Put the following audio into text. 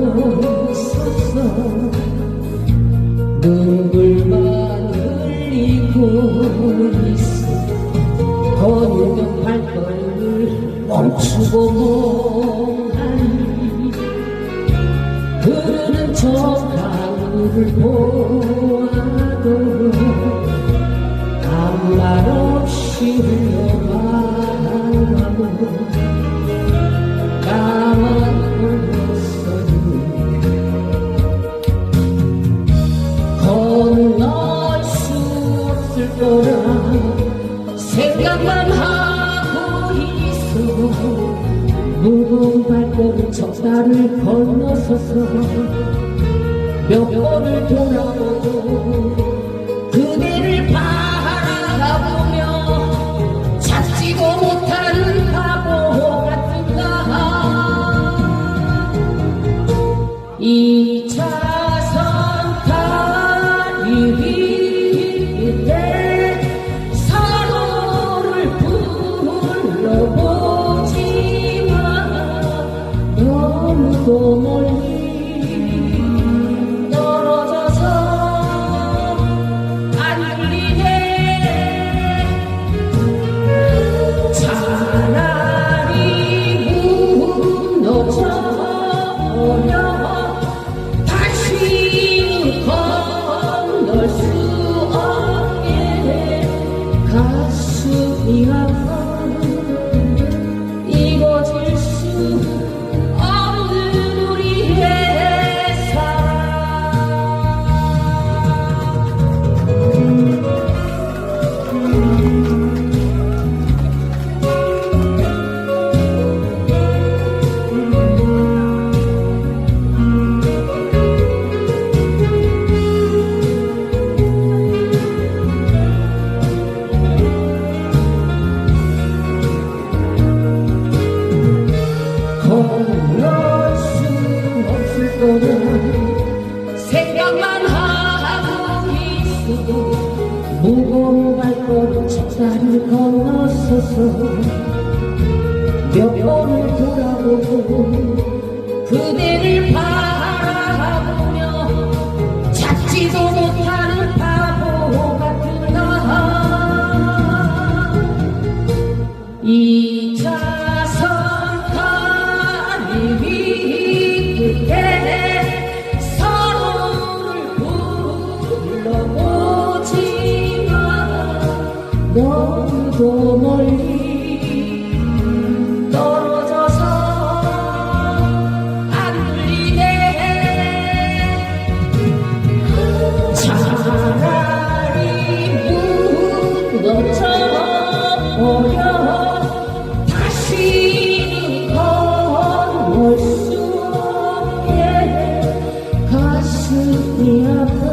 있었어 눈물만 흘리고 있어. 거룩한 발걸음을 멈추고 멍하니 흐르는 저 강물을 보아도 아무 말 없이 거라 생각만 하고 있어 무거운 발걸음 저 나를 건너서서 몇 번을 돌아보 무거운 발걸음 책사를 건너서서 몇 번을 돌아보고 그대 너무도 멀리 떨어져서 안 들리네 차라리 무너져버려 다시는 건널 수 없게 가슴이 아파